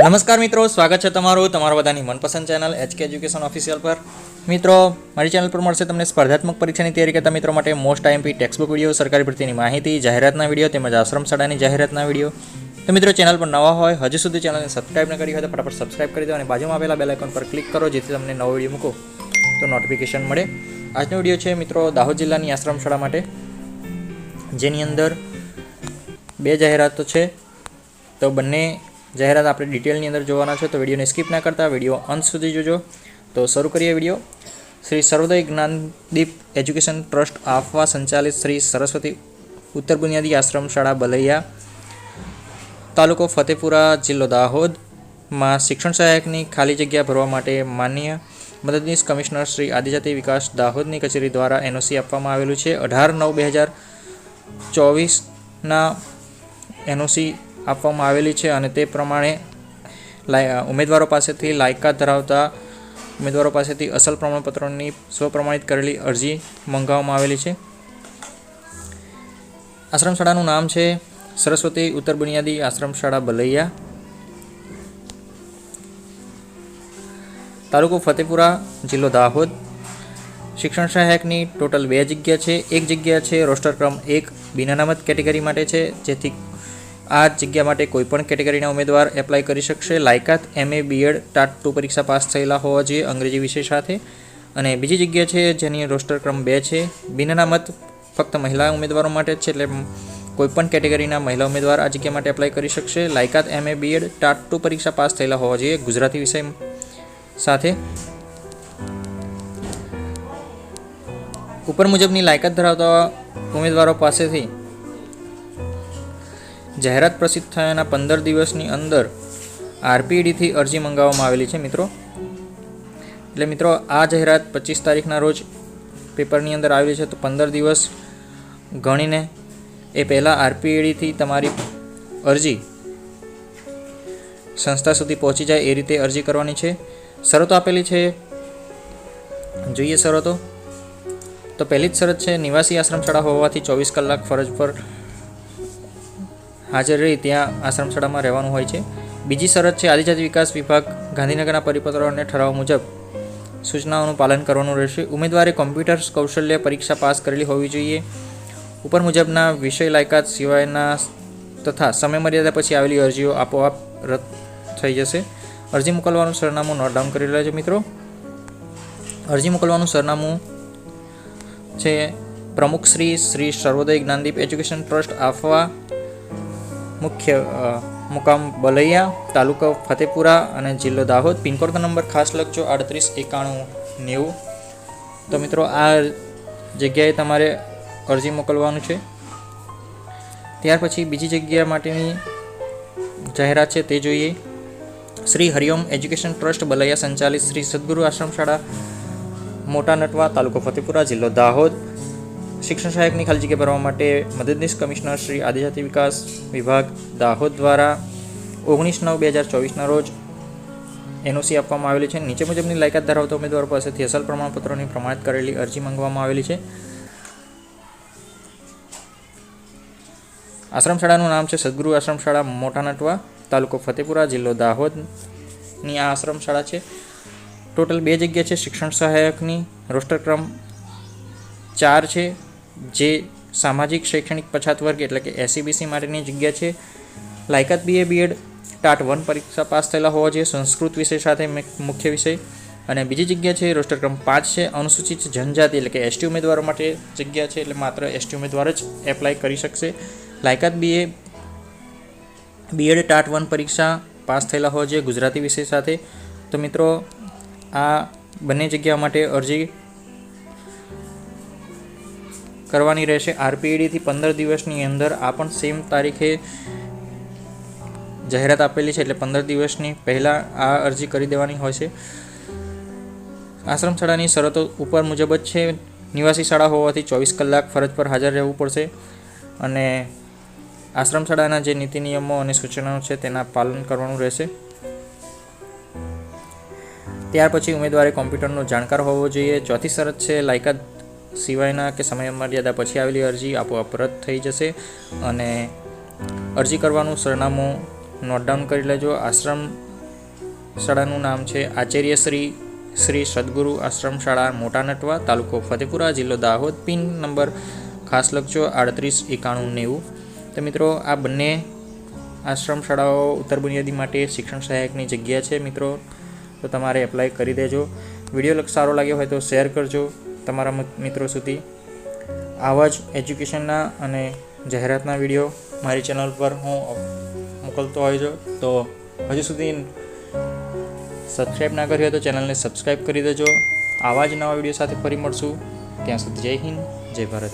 નમસ્કાર મિત્રો, સ્વાગત છે તમારું તમારા બધાની મનપસંદ ચેનલ એચકે એજ્યુકેશન ઓફિશિયલ પર. મિત્રો, મારી ચેનલ પર મળશે તમને સ્પર્ધાત્મક પરીક્ષાની તૈયારી કરતા મિત્રો માટે મોસ્ટ આઈએમપી ટેક્સ્ટબુક વીડિયો સરકારી ભરતીની માહિતી, જાહેરાતના વીડિયો તેમજ આશ્રમ શાળાની જાહેરાતના વીડિયો તો મિત્રો, ચેનલ પર નવા હોય, હજુ સુધી ચેનલને સબસ્ક્રાઈબ ન કરી હોય તો ફટાફટ સબસ્ક્રાઈબ કરી દો અને બાજુમાં આવેલા બેલ આઇકોન પર ક્લિક કરો, જેથી તમને નવો વીડિયો મૂકો. તો નોટિફિકેશન મળે. આજનો વીડિયો છે મિત્રો, દાહોદ જિલ્લાની આશ્રમ શાળા માટે. જેની અંદર બે જાહેરાતો છે. તો બંને જાહેરાત આપણે ડિટેલની અંદર જોવાના છે, તો વિડીયોને સ્કીપ ના કરતા, વીડિયો અંત સુધી જોજો. તો શરૂ કરીએ video. Shri Sarvoday Gyandeep education trust Afva સંચાલિત શ્રી સરસ્વતી ઉત્તર બુનિયાદી આશ્રમ શાળા બલૈયા, તાલુકો ફતેપુરા જિલ્લો દાહોદમાં શિક્ષણ સહાયકની ખાલી જગ્યા ભરવા માટે માન્ય મદદનીશ કમિશનર શ્રી આદિજાતિ વિકાસ દાહોદની કચેરી દ્વારા એનઓસી આપવામાં આવેલું છે. અઢાર નવ બે હજાર ચોવીસના એનઓસી આપવામાં આવેલી છે અને તે પ્રમાણે ઉમેદવારો પાસેથી લાયકાત ધરાવતા ઉમેદવારો પાસેથી અસલ પ્રમાણપત્રોની સ્વપ્રમાણિત કરેલી અરજી મંગાવવામાં આવેલી છે. આશ્રમ શાળાનું નામ છે સરસ્વતી ઉત્તર બુનિયાદી આશ્રમ શાળા બલૈયા. તાલુકો ફતેપુરા જિલ્લો દાહોદ. શિક્ષણ સહાયકની ટોટલ બે જગ્યા છે. એક જગ્યા છે રોસ્ટર ક્રમ એક બિનાનામત કેટેગરી માટે છે, જેથી આ જગ્યા માટે કોઈપણ કેટેગરીના ઉમેદવાર એપ્લાય કરી શકશે. લાયકાત એમએ બીએડ ટાટ ટુ પરીક્ષા પાસ થયેલા હોવા જોઈએ અંગ્રેજી વિષય સાથે. અને બીજી જગ્યા છે જેની રોસ્ટર ક્રમ બે છે. બિનનામત ફક્ત મહિલા ઉમેદવારો માટે જ છે એટલે કોઈપણ કેટેગરીના મહિલા ઉમેદવાર આ જગ્યા માટે એપ્લાય કરી શકશે. લાયકાત એમએ બીએડ ટાટ ટુ પરીક્ષા પાસ થયેલા હોવા જોઈએ ગુજરાતી વિષય સાથે. ઉપર મુજબની લાયકાત ધરાવતા ઉમેદવારો પાસેથી જાહેરાત પ્રસિદ્ધ થયાના પંદર દિવસની અંદર આરપીડીથી અરજી મંગાવવામાં આવેલી છે, મિત્રો. એટલે મિત્રો, આ જાહેરાત પચીસ તારીખના રોજ પેપરની અંદર આવેલી છે, તો પંદર દિવસ ગણીને એ પહેલાં આરપીએડીથી તમારી અરજી સંસ્થા સુધી પહોંચી જાય એ રીતે અરજી કરવાની છે. શરતો આપેલી છે. જોઈએ શરતો. તો પહેલી જ શરત છે, નિવાસી આશ્રમ શાળા હોવાથી ચોવીસ કલાક ફરજ પર હાજર રહી ત્યાં આશ્રમશાળામાં રહેવાનું હોય છે. બીજી શરત છે, આદિજાતિ વિકાસ વિભાગ ગાંધીનગરના પરિપત્રો અને ઠરાવ મુજબ સૂચનાઓનું પાલન કરવાનું રહેશે. ઉમેદવારે કોમ્પ્યુટર કૌશલ્ય પરીક્ષા પાસ કરેલી હોવી જોઈએ. ઉપર મુજબના વિષય લાયકાત સિવાયના તથા સમયમર્યાદા પછી આવેલી અરજીઓ આપોઆપ રદ થઈ જશે. અરજી મોકલવાનું સરનામું નોટ ડાઉન કરી લેજો મિત્રો. અરજી મોકલવાનું સરનામું છે પ્રમુખ શ્રી શ્રી સર્વોદય જ્ઞાનદીપ એજ્યુકેશન ટ્રસ્ટ, આફવા મુખ્ય મુકામ બલૈયા, તાલુકો ફતેપુરા અને જિલ્લો દાહોદ. પિનકોડનો નંબર ખાસ લખજો, આડત્રીસ, એકાણું, નેવું. તો મિત્રો, આ જગ્યાએ તમારે અરજી મોકલવાનું છે. ત્યાર પછી બીજી જગ્યા માટેની જાહેરાત છે, તે જોઈએ. શ્રી હરિઓમ એજ્યુકેશન ટ્રસ્ટ બલૈયા સંચાલિત શ્રી સદગુરુ આશ્રમ શાળા, મોટા નટવા, તાલુકો ફતેપુરા, જિલ્લો દાહોદ. શિક્ષણ સહાયકની ખાલી જગ્યા ભરવા માટે મદદનીશ કમિશનર શ્રી આદિજાતિ વિકાસ વિભાગ દાહોદ દ્વારા ઓગણીસ નવ બે હજાર ચોવીસના રોજ એનઓસી આપવામાં આવેલી છે. નીચે મુજબની લાયકાત ધરાવતા ઉમેદવારો પાસેથી અસલ પ્રમાણપત્રોની પ્રમાણિત કરેલી અરજી માંગવામાં આવેલી છે. આશ્રમ શાળાનું નામ છે સદગુરુ આશ્રમ શાળા મોટા નટવા તાલુકો ફતેપુરા, જિલ્લો દાહોદની આ આશ્રમ શાળા છે. ટોટલ બે જગ્યા છે. શિક્ષણ સહાયકની રોસ્ટર ક્રમ ચાર છે. જે સામાજિક, શૈક્ષણિક પછાત વર્ગ એટલે કે એસસીબીસી માટેની જગ્યા છે. લાયકાત બીએ બીએડ ટાટ વન પરીક્ષા પાસ થયેલા હોવા જોઈએ. સંસ્કૃત વિષય સાથે મુખ્ય વિષય. અને બીજી જગ્યા છે, રોસ્ટર ક્રમ પાંચ છે. અનુસૂચિત જનજાતિ એટલે કે એસટી ઉમેદવારો માટે જગ્યા છે, એટલે માત્ર એસટી ઉમેદવાર જ એપ્લાય કરી શકશે. લાયકાત બીએ બીએડ ટાટ વન પરીક્ષા પાસ થયેલા હોવા જોઈએ ગુજરાતી વિષય સાથે. તો મિત્રો, આ બંને જગ્યા માટે અરજી કરવાની રહેશે. આરપીઈડીથી પંદર દિવસની અંદર આ પણ સેમ તારીખે જાહેરાત આપેલી છે, એટલે પંદર દિવસની પહેલાં આ અરજી કરી દેવાની હોય છે. આશ્રમ શાળાની શરતો ઉપર મુજબ જ છે. નિવાસી શાળા હોવાથી ચોવીસ કલાક ફરજ પર હાજર રહેવું પડશે અને આશ્રમ શાળાના જે નીતિ નિયમો અને સૂચનાઓ છે તેના પાલન કરવાનું રહેશે. ત્યાર પછી ઉમેદવારે કોમ્પ્યુટરનો જાણકાર હોવો જોઈએ. ચોથી શરત છે, લાયકાત સિવાયના કે સમય મર્યાદા પછી આવેલી અરજી આપોઆપ રદ થઈ જશે અને અરજી કરવાનું સરનામું નોટ ડાઉન કરી લેજો. આશ્રમ શાળાનું નામ છે આચાર્ય શ્રી શ્રી સદગુરુ આશ્રમ શાળા, મોટા નટવા, તાલુકો ફતેપુરા, જિલ્લો દાહોદ. પિન નંબર ખાસ લખજો આડત્રીસ એકાણું નેવું. તો મિત્રો, આ બંને આશ્રમ શાળાઓ ઉત્તર બુનિયાદી માટે શિક્ષણ સહાયકની જગ્યા છે મિત્રો. તો તમારે એપ્લાય કરી દેજો. વીડિયો સારો લાગ્યો હોય તો શેર કરજો. તમારા મિત્રો સુધી. આવા જ એજ્યુકેશનના અને જાહેરાતના વીડિયો મારી ચેનલ પર હું મોકલતો હોય છું. તો હજુ સુધી સબસ્ક્રાઈબ ના કરી હોય તો ચેનલને સબસ્ક્રાઈબ કરી દેજો. આવા જ નવા વીડિયો સાથે ફરી મળશું. ત્યાં સુધી જય હિન્દ, જય ભારત.